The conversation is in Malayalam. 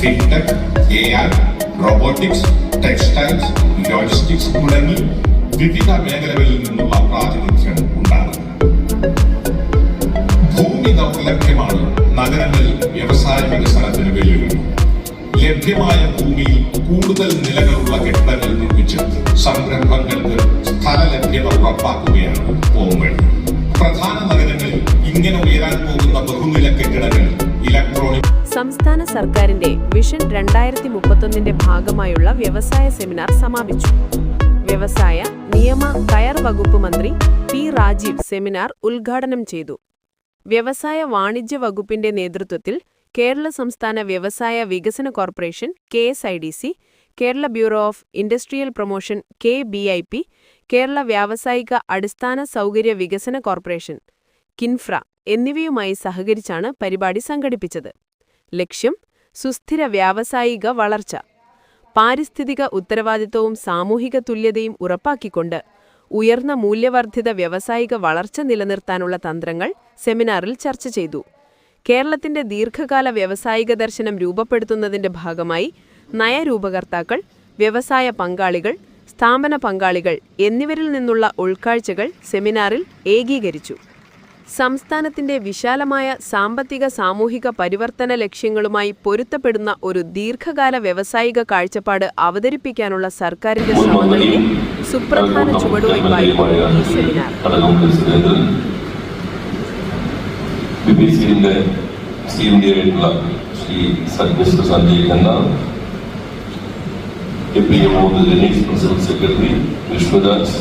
Fintech A R robotics textiles logistics തുടങ്ങി വിവിധ മേഖലകളിൽ നിന്നുള്ള പ്രാതിനിധ്യം ഉണ്ടാകും ഭൂമി ദൗർലഭ്യമാണ് നഗരങ്ങളിൽ വ്യവസായ വികസനത്തിന് വെല്ലുവിളി. ലഭ്യമായ ഭൂമിയിൽ കൂടുതൽ നിലകളുള്ള കെട്ടിടങ്ങൾ നിർമ്മിച്ച് സംരംഭങ്ങൾക്ക് സ്ഥല ലഭ്യത ഉറപ്പാക്കുകയാണ് പ്രധാന നഗരങ്ങളിൽ സംസ്ഥാന സർക്കാരിന്റെ വിഷൻ രണ്ടായിരത്തി മുപ്പത്തൊന്നിന്റെ ഭാഗമായുള്ള വ്യവസായ സെമിനാർ സമാപിച്ചു. വ്യവസായ നിയമ കയർ വകുപ്പ് മന്ത്രി പി രാജീവ് സെമിനാർ ഉദ്ഘാടനം ചെയ്തു. വ്യവസായ വാണിജ്യ വകുപ്പിന്റെ നേതൃത്വത്തിൽ കേരള സംസ്ഥാന വ്യവസായ വികസന corporation K Kerala bureau of industrial promotion K Kerala വ്യാവസായിക അടിസ്ഥാന സൗകര്യ വികസന കോർപ്പറേഷൻ കിൻഫ്ര എന്നിവയുമായി സഹകരിച്ചാണ് പരിപാടി സംഘടിപ്പിച്ചത്. ലക്ഷ്യം സുസ്ഥിര വ്യാവസായിക വളർച്ച. പാരിസ്ഥിതിക ഉത്തരവാദിത്വവും സാമൂഹിക തുല്യതയും ഉറപ്പാക്കിക്കൊണ്ട് ഉയർന്ന മൂല്യവർദ്ധിത വ്യാവസായിക വളർച്ച നിലനിർത്താനുള്ള തന്ത്രങ്ങൾ സെമിനാറിൽ ചർച്ച ചെയ്തു. കേരളത്തിന്റെ ദീർഘകാല വ്യാവസായിക ദർശനം രൂപപ്പെടുത്തുന്നതിന്റെ ഭാഗമായി നയരൂപകർത്താക്കൾ വ്യവസായ പങ്കാളികൾ സ്ഥാപന പങ്കാളികൾ എന്നിവരിൽ നിന്നുള്ള ഉൾക്കാഴ്ചകൾ സെമിനാറിൽ ഏകീകരിച്ചു. സംസ്ഥാനത്തിന്റെ വിശാലമായ സാമ്പത്തിക സാമൂഹിക പരിവർത്തന ലക്ഷ്യങ്ങളുമായി പൊരുത്തപ്പെടുന്ന ഒരു ദീർഘകാല വ്യവസായിക കാഴ്ചപ്പാട് അവതരിപ്പിക്കാനുള്ള സർക്കാരിന്റെ ശ്രമങ്ങളിലെ സുപ്രധാന ചുവടുവയ്പായിരുന്നു ഈ seminar. C M Shri O secretary Vishnuraj